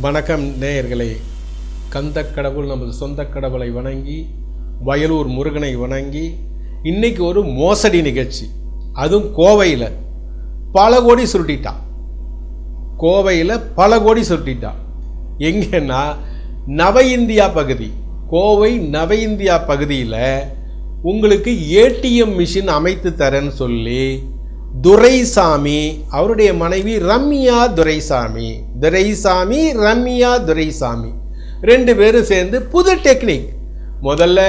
வணக்கம் நேயர்களே. கந்த கடவுள் நமது சொந்த கடவுளை வணங்கி வயலூர் முருகனை வணங்கி இன்றைக்கி ஒரு மோசடி நிகழ்ச்சி. அதுவும் கோவையில். பல கோடி சுருட்டிட்டான் கோவையில் பல கோடி சுருட்டிட்டான் எங்கன்னா நவ இந்தியா பகுதி. கோவை நவ இந்தியா பகுதியில் உங்களுக்கு ஏடிஎம் மிஷின் அமைத்து தரேன்னு சொல்லி துரைசாமி அவருடைய மனைவி ரம்யா துரைசாமி. துரைசாமி ரம்யா துரைசாமி. ரெண்டு பேரும் சேர்ந்து புது டெக்னிக். முதல்ல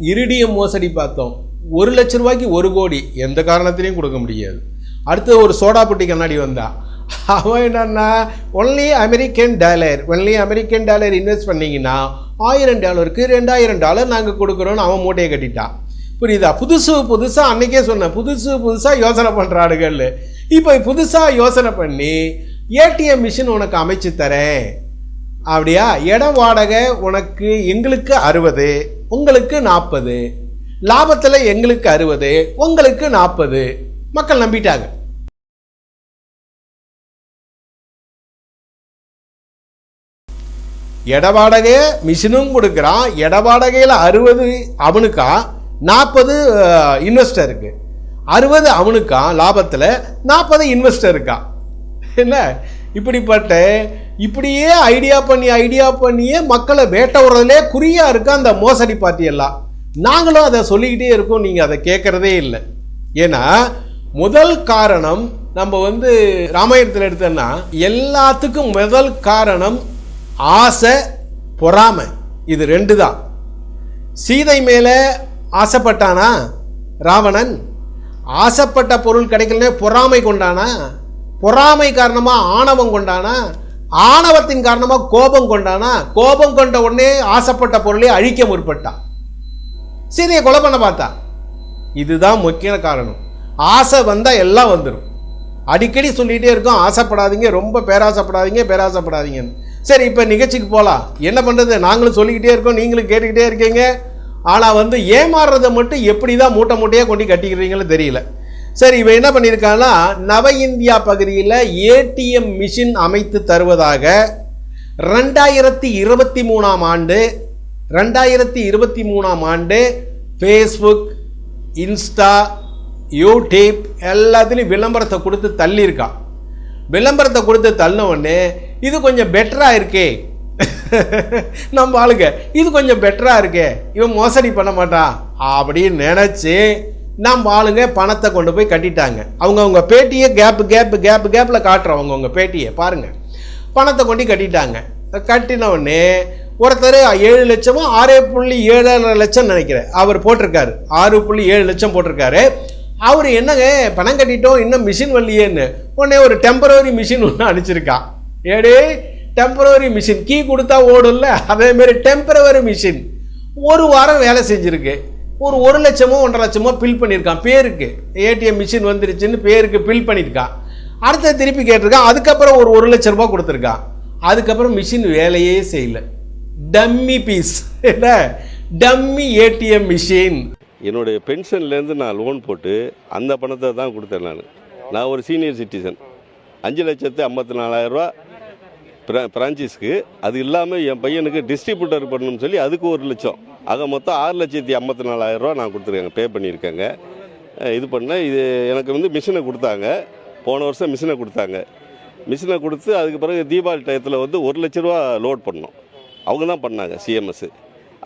இரிடியம் மோசடி பார்த்தோம். ஒரு லட்ச ரூபாய்க்கு ஒரு கோடி. எந்த காரணத்திலையும் கொடுக்க முடியாது. அடுத்து ஒரு சோடாபொட்டி கண்ணாடி வந்தா. அவன் என்னன்னா only American dollar only American dollar invest பண்ணிங்கன்னா ஆயிரம் டாலருக்கு ரெண்டாயிரம் டாலர் நாங்கள் கொடுக்குறோன்னு அவன் மூட்டையை கட்டிட்டான். புரியுதா? புதுசு புதுசாக அன்னைக்கே சொன்னேன். புதுசு புதுசாக யோசனை பண்ணுறாடுகள் இப்போ புதுசாக யோசனை பண்ணி ஏடிஎம் மிஷின் உனக்கு அமைச்சு தரேன். அப்படியா? இடம் வாடகை உனக்கு எங்களுக்கு அறுபது உங்களுக்கு நாற்பது லாபத்தில் எங்களுக்கு அறுபது உங்களுக்கு நாற்பது மக்கள் நம்பிட்டாங்க. இட வாடகை மிஷினும் கொடுக்குறான். இட வாடகையில் அறுபது அவனுக்கா? நாற்பது இன்வெஸ்டருக்கு அறுபது அவனுக்கா லாபத்தில் நாற்பது இன்வெஸ்டருக்கா என்ன? இப்படிப்பட்ட இப்படியே ஐடியா பண்ணி ஐடியா பண்ணியே மக்களை வேட்ட விடுறதுலே குறியாக இருக்கா அந்த மோசடி பார்ட்டி எல்லாம் நாங்களும் அதை சொல்லிக்கிட்டே இருக்கோம் நீங்கள் அதை கேட்குறதே இல்லை. ஏன்னா முதல் காரணம் நம்ம வந்து ராமாயணத்தில் எடுத்தோன்னா எல்லாத்துக்கும் முதல் காரணம் ஆசை பொறாமை. இது ரெண்டு தான் சீதை மேலே ஆசைப்பட்டானா? ராவணன்? ஆசைப்பட்ட பொருள் கிடைக்கலனே பொறாமை கொண்டானா? பொறாமை காரணமாக ஆணவம் கொண்டானா? ஆணவத்தின் காரணமாக கோபம் கொண்டானா? கோபம் கொண்ட உடனே ஆசைப்பட்ட பொருளை அழிக்க முற்பட்டான் சீதையை கொலை பண்ண பார்த்தா? இதுதான் முக்கிய காரணம். ஆசை வந்தால் எல்லாம் வந்துடும் அடிக்கடி சொல்லிகிட்டே இருக்கோம் ஆசைப்படாதீங்க ரொம்ப பேராசைப்படாதீங்க பேராசைப்படாதீங்கன்னு. சரி இப்போ நிகழ்ச்சிக்கு போகலாம் என்ன பண்ணுறது நாங்களும் சொல்லிக்கிட்டே இருக்கோம் நீங்களும் கேட்டுக்கிட்டே இருக்கீங்க. ஆனால் வந்து ஏமாறுறதை மட்டும் எப்படி தான் மூட்டை மூட்டையாக கொண்டு கட்டிக்கிறீங்களோ தெரியல. சரி இவன் என்ன பண்ணியிருக்கான்னா நவ இந்தியா பகுதியில் ஏடிஎம் மிஷின் அமைத்து தருவதாக ரெண்டாயிரத்தி இருபத்தி மூணாம் ஆண்டு ரெண்டாயிரத்தி இருபத்தி மூணாம் ஆண்டு ஃபேஸ்புக் இன்ஸ்டா யூடியூப் எல்லாத்துலேயும் விளம்பரத்தை கொடுத்து தள்ளியிருக்கான். விளம்பரத்தை கொடுத்து தள்ளின உடனே இது கொஞ்சம் பெட்டராக இருக்கே நம்ம ஆளுங்க இது கொஞ்சம் பெட்டராக இருக்கே. இவன் மோசடி பண்ண மாட்டான். அப்படின்னு நினச்சி நம்ம ஆளுங்க பணத்தை கொண்டு போய் கட்டிட்டாங்க. அவங்க அவங்க பேட்டியை கேப்பு கேப்பு கேப்பு கேப்பில் காட்டுறோம். அவங்கவுங்க பேட்டியை பாருங்கள் பணத்தை கொண்டு கட்டிட்டாங்க. கட்டினவுடனே ஒருத்தர் ஏழு லட்சமும் ஆறே புள்ளி ஏழரை லட்சம் நினைக்கிறேன். அவர் போட்டிருக்காரு. ஆறு புள்ளி ஏழு லட்சம் போட்டிருக்காரு. அவர் என்னங்க பணம் கட்டிட்டோம் இன்னும் மிஷின் வரலையேன்னு. உடனே ஒரு டெம்பரவரி மிஷின் ஒன்று அனுப்பிச்சிருக்கா ஏடே டெம்பரவரி மிஷின் கீ கொடுத்தா ஓடும்ல? அதேமாரி டெம்பரவரி மிஷின் ஒரு வாரம் வேலை செஞ்சுருக்கு. ஒரு ஒரு லட்சமோ ஒன்றரை லட்சமோ பில் பண்ணியிருக்கான். பேருக்கு. ஏடிஎம் மிஷின் வந்துருச்சுன்னு பேருக்கு பில் பண்ணியிருக்கான். அடுத்த திருப்பி கேட்டிருக்கான். அதுக்கப்புறம் ஒரு ஒரு லட்ச ரூபா கொடுத்துருக்கான். அதுக்கப்புறம் மிஷின் வேலையே செய்யல. டம்மி பீஸ் என்ன? டம்மி ஏடிஎம் மிஷின் என்னுடைய பென்ஷன்லேருந்து நான் லோன் போட்டு அந்த பணத்தை தான் கொடுத்தேன் நான். நான் ஒரு சீனியர் சிட்டிசன் அஞ்சு லட்சத்து ஐம்பத்தி நாலாயிரரூவா பிரா பிரான்ச்சைஸ்க்கு அது இல்லாமல் என் பையனுக்கு டிஸ்ட்ரிபியூட்டர் பண்ணணும்னு சொல்லி அதுக்கு ஒரு லட்சம். ஆக மொத்தம் ஆறு லட்சத்தி ஐம்பத்தி நாலாயிரரூவா நான் கொடுத்துருக்கேங்க பே பண்ணியிருக்கேங்க. இது பண்ணேன் இது எனக்கு வந்து மிஷினை கொடுத்தாங்க. போன வருஷம் மிஷினை கொடுத்தாங்க. மிஷினை கொடுத்து அதுக்கு பிறகு தீபாவளி டயத்தில் வந்து ஒரு லட்ச ரூபா லோட் பண்ணோம். அவங்க தான் பண்ணாங்க சிஎம்எஸ்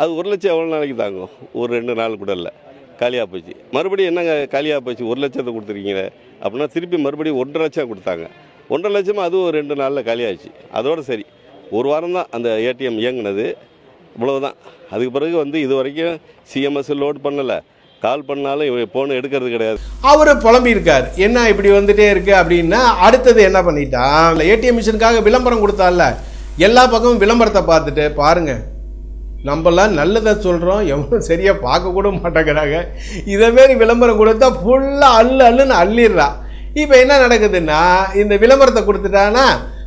அது ஒரு லட்சம் எவ்வளோ நாளைக்கு தாங்கும்? ஒரு ரெண்டு நாள் கூட இல்லை. காலியாக போச்சு. மறுபடியும் என்னங்க காலியாக போச்சு? ஒரு லட்சத்தை கொடுத்துருக்கீங்களே. அப்படின்னா திருப்பி மறுபடியும் ஒன்றரை லட்சம் கொடுத்தாங்க. ஒன்றரை லட்சமாக அதுவும் ஒரு ரெண்டு நாளில் காலியாச்சு. அதோட சரி. ஒரு வாரம் தான் அந்த ஏடிஎம் இயங்குனது. இவ்வளவுதான். அதுக்கு பிறகு வந்து இது வரைக்கும் சிஎம்எஸ் லோட் பண்ணலை. கால் பண்ணாலும் ஃபோன் எடுக்கிறது கிடையாது. அவர் புலம்பியிருக்கார் என்ன இப்படி வந்துட்டே இருக்கு அப்படின்னா அடுத்தது என்ன பண்ணிட்டான் ஏடிஎம் மிஷினுக்காக விளம்பரம் கொடுத்தால எல்லா பக்கமும் விளம்பரத்தை பார்த்துட்டு பாருங்க. நம்மளாம் நல்லதை சொல்கிறோம் எவனும் சரியாக பார்க்க கூட மாட்டேங்கிறாங்க. இதே மாரி விளம்பரம் கொடுத்தா ஃபுல்லாக அள்ளு அல்லுன்னு அள்ளிடுறான் இப்போ என்ன நடக்குதுன்னா இந்த விளம்பரத்தை கொடுத்துட்டானா?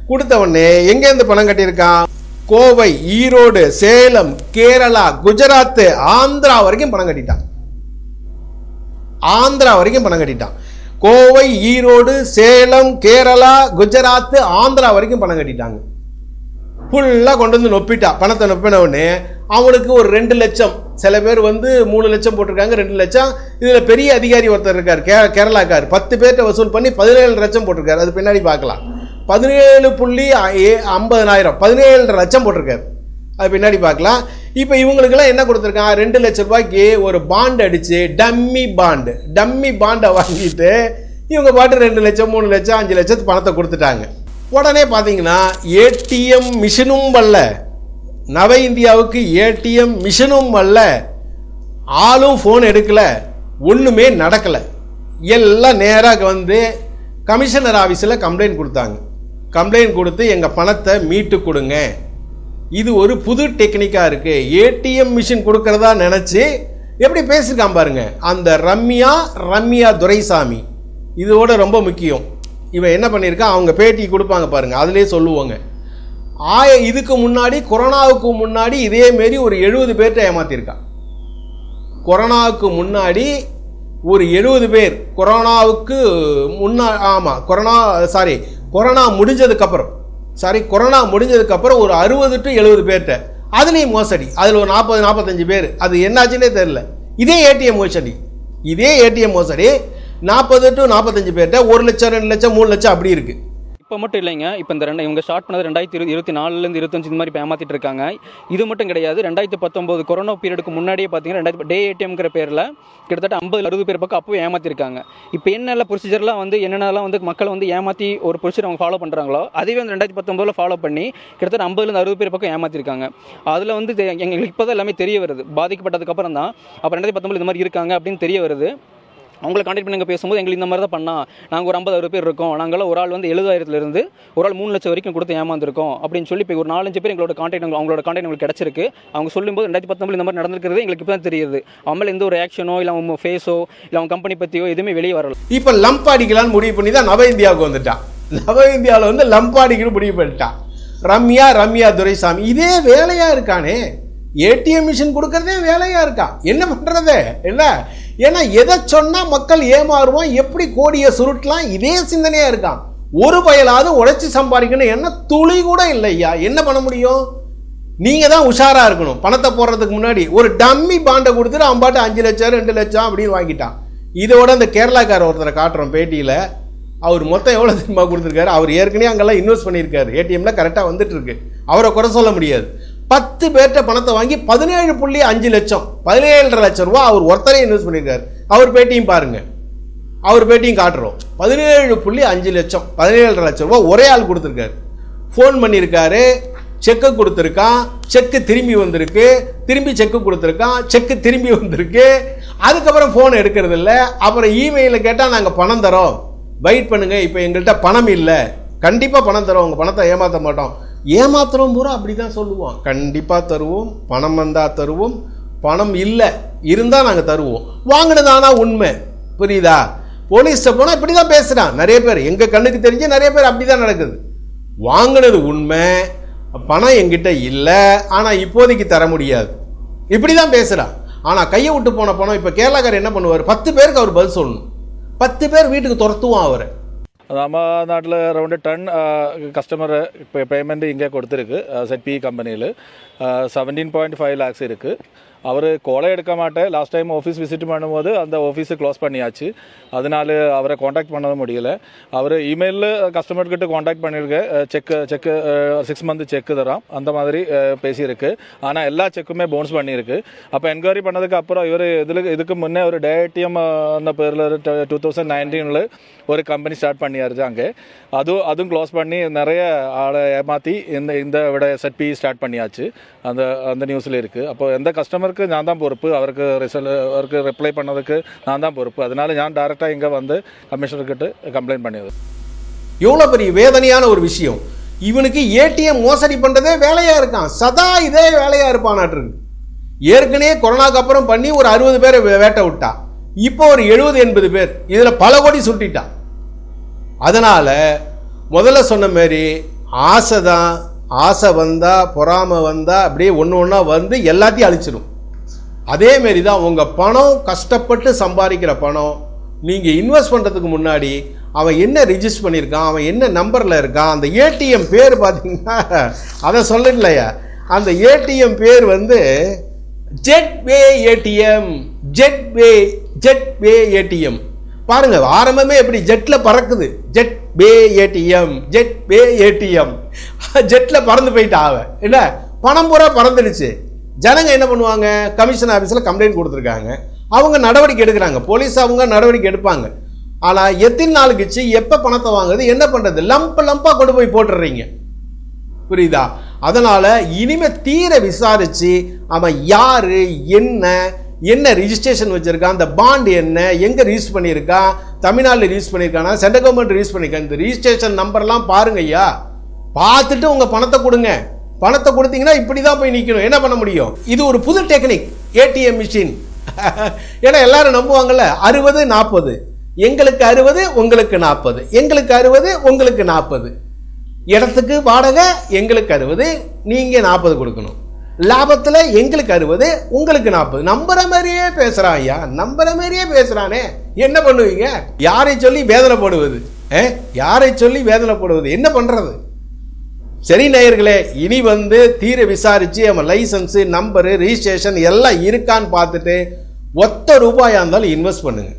கொடுத்த உடனே எங்கேருந்து பணம் கட்டியிருக்கான்? கோவை ஈரோடு சேலம் கேரளா குஜராத் ஆந்திரா வரைக்கும் பணம் கட்டிட்டான். ஆந்திரா வரைக்கும் பணம் கட்டிட்டான். கோவை ஈரோடு சேலம் கேரளா குஜராத் ஆந்திரா வரைக்கும் பணம் கட்டிட்டாங்க. ஃபுல்லாக கொண்டு வந்து நொப்பிட்டா பணத்தை நொப்பின உடனே அவனுக்கு ஒரு ரெண்டு லட்சம். சில பேர் வந்து மூணு லட்சம் போட்டிருக்காங்க ரெண்டு லட்சம். இதில் பெரிய அதிகாரி ஒருத்தர் இருக்கார் கே கேரளாக்கார். பத்து பேர்கிட்ட வசூல் பண்ணி பதினேழு லட்சம் போட்டிருக்காரு. அது பின்னாடி பார்க்கலாம். பதினேழு புள்ளி ஏ ஐம்பதனாயிரம் பதினேழு லட்சம் போட்டிருக்காரு. அது பின்னாடி பார்க்கலாம். இப்போ இவங்களுக்கெல்லாம் என்ன கொடுத்துருக்கான் ரெண்டு லட்ச ரூபாய்க்கு ஒரு பாண்ட் அடித்து டம்மி பாண்டு டம்மி பாண்டை வாங்கிட்டு இவங்க பாட்டு ரெண்டு லட்சம் மூணு லட்சம் அஞ்சு லட்சத்து பணத்தை கொடுத்துட்டாங்க. உடனே பார்த்தீங்கன்னா ஏடிஎம் மிஷினும் வரல நவ இந்தியாவுக்கு ஏடிஎம் மிஷினும் வரல ஆளும் ஃபோன் எடுக்கலை. ஒன்றுமே நடக்கலை. எல்லாம் நேராக வந்து கமிஷனர் ஆஃபீஸில் கம்ப்ளைண்ட் கொடுத்தாங்க. கம்ப்ளைண்ட் கொடுத்து எங்கள் பணத்தை மீட்டு கொடுங்க. இது ஒரு புது டெக்னிக்காக இருக்குது ஏடிஎம் மிஷின் கொடுக்குறதா நினச்சி எப்படி பேசியிருக்கான் பாருங்க. அந்த ரம்யா ரம்யா துரைசாமி. இதோட ரொம்ப முக்கியம். இவன் என்ன பண்ணியிருக்கா? அவங்க பேட்டி கொடுப்பாங்க பாருங்க. அதிலே சொல்லுவாங்க. ஆய இதுக்கு முன்னாடி கொரோனாவுக்கு முன்னாடி இதே மாரி ஒரு எழுபது பேர்கிட்ட ஏமாத்திருக்கா கொரோனாவுக்கு முன்னாடி ஒரு எழுபது பேர். கொரோனாவுக்கு முன்னா ஆமாம் கொரோனா சாரி கொரோனா முடிஞ்சதுக்கப்புறம். சாரி கொரோனா முடிஞ்சதுக்கப்புறம் ஒரு அறுபது டு எழுபது பேர்கிட்ட அதுலேயும் மோசடி. அதில் ஒரு நாற்பது நாற்பத்தஞ்சு பேர். அது என்னாச்சுன்னே தெரில இதே ஏடிஎம் மோசடி. இதே ஏடிஎம் மோசடி. நாற்பது டு நாற்பத்தஞ்சு பேர்கிட்ட ஒரு லட்சம் ரெண்டு லட்சம் மூணு லட்சம் அப்படி இருக்குது இப்போ மட்டும் இல்லைங்க. இப்போ இந்த ரெண்டு இவங்க ஸ்டார்ட் பண்ணது ரெண்டாயிரத்தி இரு இருபத்தி நாலுலேருந்து இருபத்தஞ்சு இந்த மாதிரி ஏமாத்திட்டு இருக்காங்க. இது மட்டும் கிடையாது. ரெண்டாயிரத்தி பத்தொம்போது கொரோனா பீரியடுக்கு முன்னாடியே பார்த்தீங்கன்னா ரெண்டாயிரத்தி டே ஏடிஎம்ங்கிற பேரில் கிட்டத்தட்ட ஐம்பது அறுபது பேர் பக்கம் அப்போ ஏமாத்திருக்காங்க. இப்போ என்னென்ன ப்ரொசீஜர்லாம் வந்து என்னென்னலாம் வந்து மக்களை வந்து ஏமாற்றி ஒரு ப்ரொசீஜர் அவங்க ஃபாலோ பண்ணுறாங்களோ அதுவே வந்து ரெண்டாயிரத்தி பத்தொம்போதில் ஃபாலோ பண்ணி கிட்டத்தட்ட ஐம்பதுலேருந்து அறுபது பேர் பக்கம் ஏமாத்திருக்காங்க. அதில் வந்து தெ- எங்களுக்கு இப்போ தான் எல்லாமே தெரிய வருது. பாதிக்கப்பட்டதுக்கப்புறம் தான் அப்போ ரெண்டாயிரத்தி பத்தொம்பது இந்த மாதிரி இருக்காங்க அப்படின்னு தெரிய வருது. அவங்களை காண்டாக்ட் பண்ணி நாங்கள் பேசும்போது எங்களுக்கு இந்த மாதிரி தான் பண்ணால் நாங்கள் ஒரு ஐம்பதாயிரம் பேர் இருக்கோம். நாங்களாம் ஒரு ஆள் வந்து எழுபதாயிரத்துலேருந்து ஒரு ஆள் மூணு லட்சம் வரைக்கும் கொடுத்து ஏமாந்துருக்கோம். அப்படின்னு சொல்லி இப்போ ஒரு நாலஞ்சு பேர் எங்களோட காண்டாக்ட் அவங்களோட காண்டாக்ட் எங்களுக்கு கிடச்சிருக்கு. அவங்க சொல்லும்போது ரெண்டாயிரத்தி பத்தொம்பது இந்த மாதிரி நடந்திருக்கிறது எங்களுக்கு இப்போ தான் தெரியுது அவங்கள எந்த ஒரு ஆக்ஷனோ இல்லை அவங்க ஃபேஸோ இல்லை அவங்க கம்பெனி பற்றியோ எதுவுமே வெளியே வரல. இப்போ லம்ப் அடிக்கலான்னு முடிவு பண்ணி தான் நவ இந்தியாவுக்கு வந்துட்டான். நவ இந்தியாவில் வந்து லம்ப் அடிக்கணும் முடிவு பண்ணிட்டான். ரம்யா ரம்யா துரைசாமி இதே வேலையாக இருக்கானே. ஏடிஎம் மிஷின் கொடுக்கறதே வேலையாக இருக்கான் என்ன பண்ணுறது என்ன? ஏன்னா எதை சொன்னால் மக்கள் ஏமாறுவோம் எப்படி கோடியை சுருட்டலாம்? இதே சிந்தனையாக இருக்கான். ஒரு பயலாவது உழைச்சி சம்பாதிக்கணும். என்ன? துளி கூட இல்லையா என்ன பண்ண முடியும்? நீங்க தான் உஷாரா இருக்கணும். பணத்தை போடுறதுக்கு முன்னாடி ஒரு டம்மி பாண்டை கொடுத்துட்டு அவன் பாட்டு அஞ்சு லட்சம் ரெண்டு லட்சம் அப்படின்னு வாங்கிட்டான். இதோட அந்த கேரளாக்கார ஒருத்தரை காட்டுறோம் பேட்டியில். அவர் மொத்தம் எவ்வளோ திரும்ப கொடுத்துருக்காரு? அவர் ஏற்கனவே அங்கெல்லாம் இன்வெஸ்ட் பண்ணியிருக்காரு. ஏடிஎம்ல கரெக்டாக வந்துட்டு இருக்கு. அவரை குறை சொல்ல முடியாது. பத்து பேர்கிட்ட பணத்தை வாங்கி பதினேழு புள்ளி அஞ்சு லட்சம் பதினேழரை லட்சம் ரூபா அவர் ஒருத்தரே இன்வெஸ்ட் பண்ணியிருக்காரு அவர் பேட்டியும் பாருங்க. அவர் பேட்டியும் காட்டுறோம். பதினேழு புள்ளி அஞ்சு லட்சம் பதினேழரை லட்சம் ரூபா ஒரே ஆள் கொடுத்துருக்காரு. ஃபோன் பண்ணியிருக்காரு செக்கு கொடுத்துருக்கான் செக்கு திரும்பி வந்திருக்கு திரும்பி செக்கு கொடுத்துருக்கான் செக்கு திரும்பி வந்திருக்கு. அதுக்கப்புறம் ஃபோன் எடுக்கிறது இல்லை. அப்புறம் இமெயிலில் கேட்டால் நாங்கள் பணம் தரோம். வெயிட் பண்ணுங்கள் இப்போ எங்கள்கிட்ட பணம் இல்லை. கண்டிப்பாக பணம் தரோம். உங்கள் பணத்தை ஏமாற்ற மாட்டோம். ஏமாத்துறோம் பூரா அப்படி தான் சொல்லுவோம். கண்டிப்பாக தருவோம். பணம் வந்தால் தருவோம். பணம் இல்லை இருந்தால் நாங்கள் தருவோம். வாங்கினதானா உண்மை. புரியுதா? போலீஸ்ட்ட போனால் இப்படி தான் பேசுகிறான் நிறைய பேர். எங்கள் கண்ணுக்கு தெரிஞ்சு நிறைய பேர் அப்படி தான் நடக்குது. வாங்கினது உண்மை. பணம் என்கிட்ட இல்லை. ஆனால் இப்போதைக்கு தர முடியாது. இப்படி தான் பேசுகிறான் ஆனால் கையை விட்டு போன பணம் இப்போ கேரளாக்காரர் என்ன பண்ணுவார்? பத்து பேருக்கு அவர் பதில் சொல்லணும். பத்து பேர் வீட்டுக்கு துரத்துவான் அவரை. നമ്മുടെ നാട്ടിൽ അറൗണ്ട് ടെൻ கஸ்டமர் பேமெண்ட் இங்கே கொடுத்துருக்கு செட்பி கம்பெனியில் செவன்டீன் பாயிண்ட் ஃபைவ் லேக்ஸ் இருக்குது அவர் கோலை எடுக்க மாட்டேன் லாஸ்ட் டைம் ஆஃபீஸ் விசிட் பண்ணும்போது அந்த ஆஃபீஸை க்ளோஸ் பண்ணியாச்சு. அதனால அவரை காண்டாக்ட் பண்ண முடியல. அவர் இமெயிலில் கஸ்டமர்கிட்ட காண்டாக்ட் பண்ணியிருக்கேன் check check six month check தரான் அந்த மாதிரி பேசியிருக்கு. ஆனால் எல்லா செக்குமே பவுன்ஸ் பண்ணியிருக்கு. அப்போ என்கொயரி பண்ணதுக்கு அப்புறம் இவர் இதில் இதுக்கு முன்னே ஒரு டேடிஎம் அந்த பேரில் டூ தௌசண்ட் நைன்டீனில் ஒரு கம்பெனி ஸ்டார்ட் பண்ணியாருச்சு அங்கே. அதுவும் அதுவும் க்ளோஸ் பண்ணி நிறைய ஆளை ஏமாற்றி இந்த இந்த விட செட் பி ஸ்டார்ட் பண்ணியாச்சு. அந்த அந்த நியூஸில் இருக்குது அப்போ எந்த கஸ்டமர் கஸ்டமருக்கு நான் தான் பொறுப்பு. அவருக்கு ரிசல்ட் அவருக்கு ரிப்ளை பண்ணதுக்கு நான் தான் பொறுப்பு. அதனால நான் டேரெக்டாக இங்கே வந்து கமிஷனர்கிட்ட கம்ப்ளைண்ட் பண்ணியது. எவ்வளோ பெரிய வேதனையான ஒரு விஷயம். இவனுக்கு ஏடிஎம் மோசடி பண்ணுறதே வேலையாக இருக்கான். சதா இதே வேலையாக இருப்பானாட்டிருக்கு ஏற்கனவே கொரோனாக்கு அப்புறம் பண்ணி ஒரு அறுபது பேரை வே- வேட்டை விட்டா. இப்போ ஒரு எழுபது எண்பது பேர். இதில் பல கோடி சுட்டிட்டான் அதனால் முதல்ல சொன்ன மாதிரி ஆசை தான். ஆசை வந்தால் பொறாமை வந்தால் அப்படியே ஒன்று ஒன்றா வந்து எல்லாத்தையும் அழிச்சிடும் அதே மாரி தான் உங்கள் பணம் கஷ்டப்பட்டு சம்பாதிக்கிற பணம் நீங்கள் இன்வெஸ்ட் பண்ணுறதுக்கு முன்னாடி அவன் என்ன ரிஜிஸ்டர் பண்ணியிருக்கான் அவன் என்ன நம்பரில் இருக்கான் அந்த ஏடிஎம் பேர் பார்த்தீங்கன்னா அதை சொல்லலையா அந்த ஏடிஎம் பேர் வந்து jet way ATM jet way jet way ATM பாருங்க ஆரம்பமே எப்படி ஜெட்ல பறக்குது? Jet pay ATM jet pay ATM ஜெட்ல பறந்து போயிட்டா அவன். என்ன? பணம் பூரா பறந்துடுச்சு. ஜனங்க என்ன பண்ணுவாங்க? கமிஷன் ஆஃபீஸில் கம்ப்ளைண்ட் கொடுத்துருக்காங்க. அவங்க நடவடிக்கை எடுக்கிறாங்க. போலீஸ் அவங்க நடவடிக்கை எடுப்பாங்க. ஆனால் எத்தனை நாள் கழிச்சு எப்போ பணத்தை வாங்குறது என்ன பண்ணுறது லம்ப் லம்பாக கொண்டு போய் போட்டுடுறீங்க புரியுதா? அதனால் இனிமே தீர விசாரித்து அவன் யார் என்ன என்ன ரிஜிஸ்ட்ரேஷன் வச்சுருக்கான் அந்த பாண்டு என்ன எங்கே ரிஜிஸ்ட் பண்ணியிருக்கான் தமிழ்நாட்டில் ரிஜிஸ்ட் பண்ணியிருக்கானா சென்ட்ரல் கவர்மெண்ட் ரிஜிஸ்ட் பண்ணியிருக்கான் இந்த ரிஜிஸ்ட்ரேஷன் நம்பர்லாம் பாருங்க ஐயா. பார்த்துட்டு உங்கள் பணத்தை கொடுங்க. பணத்தை கொடுத்தீங்கன்னா இப்படி தான் போய் நிற்கணும் என்ன பண்ண முடியும்? இது ஒரு புது டெக்னிக். ஏடிஎம் மிஷின் ஏன்னா எல்லாரும் நம்புவாங்கல்ல அறுபது நாற்பது எங்களுக்கு அறுபது உங்களுக்கு நாற்பது எங்களுக்கு அறுபது உங்களுக்கு நாற்பது இடத்துக்கு வாடகை எங்களுக்கு அறுபது நீங்கள் நாற்பது கொடுக்கணும். லாபத்தில் எங்களுக்கு அறுபது உங்களுக்கு நாற்பது நம்புற மாதிரியே பேசுகிறான் ஐயா. நம்புற மாதிரியே பேசுகிறானே என்ன பண்ணுவீங்க? யாரை சொல்லி வேதனை போடுவது? யாரை சொல்லி வேதனை போடுவது? என்ன பண்ணுறது சரி நேயர்களே இனி வந்து தீர விசாரித்து அவன் லைசன்ஸு நம்பரு ரிஜிஸ்ட்ரேஷன் எல்லாம் இருக்கான்னு பார்த்துட்டு ஒத்த ரூபாயாக இருந்தாலும் இன்வெஸ்ட் பண்ணுங்க.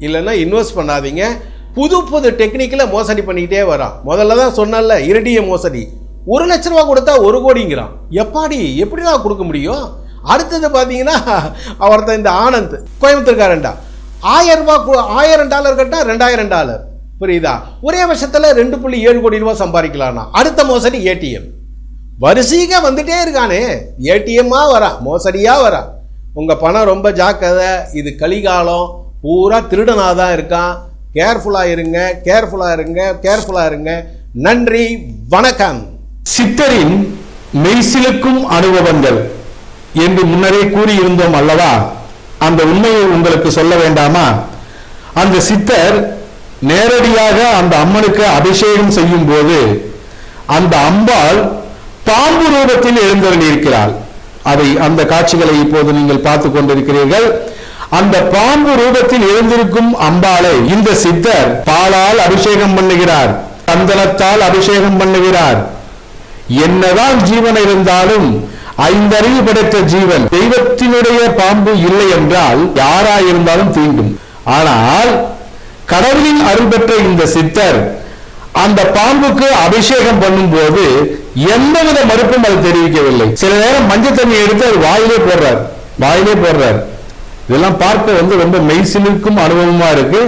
இல்லைன்னா இன்வெஸ்ட் பண்ணாதீங்க. புது புது டெக்னிக்கில் மோசடி பண்ணிக்கிட்டே வரான். முதல்ல தான் சொன்னல இரடிய மோசடி. ஒரு லட்ச ரூபா கொடுத்தா ஒரு கோடிங்கிறான். எப்பாடி? எப்படிடா கொடுக்க முடியும்? அடுத்தது பார்த்தீங்கன்னா அவர்தான் இந்த ஆனந்த் கோயம்புத்தூர்காரன்டா. ஆயிரம் ரூபா கு- ஆயிரம் டாலர் கட்டினா ரெண்டாயிரம் டாலர் புரியுதா? ஒரே வருஷத்தில் ரெண்டு புள்ளி ஏழு கோடி ரூபாய் சம்பாதிக்கலாம்னா அடுத்த மோசடி ஏடிஎம். வரிசையாக வந்துட்டே இருக்கானே. ஏடிஎம்மா வரா மோசடியாக வரா. உங்கள் பணம் ரொம்ப ஜாக்கிரதை இது கலிகாலம் பூரா திருடனாக தான் இருக்கான். கேர்ஃபுல்லாக இருங்க கேர்ஃபுல்லாக இருங்க கேர்ஃபுல்லாக இருங்க. நன்றி வணக்கம். சித்தரின் மெய்சிலுக்கும் அனுபவங்கள் என்று முன்னரே கூறியிருந்தோம் அல்லவா? அந்த உண்மையை உங்களுக்கு சொல்ல வேண்டாமா? அந்த சித்தர் நேரடியாக அந்த அம்மனுக்கு அபிஷேகம் செய்யும் போது அந்த அம்பாள் பாம்பு ரூபத்தில் எழுந்தருளியிருக்கிறாள். அதை அந்த காட்சிகளை இப்போது நீங்கள் பார்த்து கொண்டிருக்கிறீர்கள். அந்த பாம்பு ரூபத்தில் எழுந்திருக்கும் அம்பாளை இந்த சித்தர் பாலால் அபிஷேகம் பண்ணுகிறார் சந்தனத்தால் அபிஷேகம் பண்ணுகிறார். என்னதான் ஜீவன் இருந்தாலும் ஐந்தறிவு படைத்த ஜீவன் தெய்வத்தினுடைய பாம்பு இல்லை என்றால் யாராயிருந்தாலும் தீண்டும். ஆனால் கடவுளின் அருள் பெற்ற இந்த சித்தர் அந்த பாம்புக்கு அபிஷேகம் பண்ணும் போது எந்தவித மறுப்பும் அது தெரிவிக்கவில்லை. சில நேரம் மஞ்சள் தண்ணி எடுத்து அது வாயிலே போடுறார். வாயிலே போடுறார். இதெல்லாம் பார்க்க வந்து ரொம்ப மெய்சிலுக்கும் அனுபவமா இருக்கு.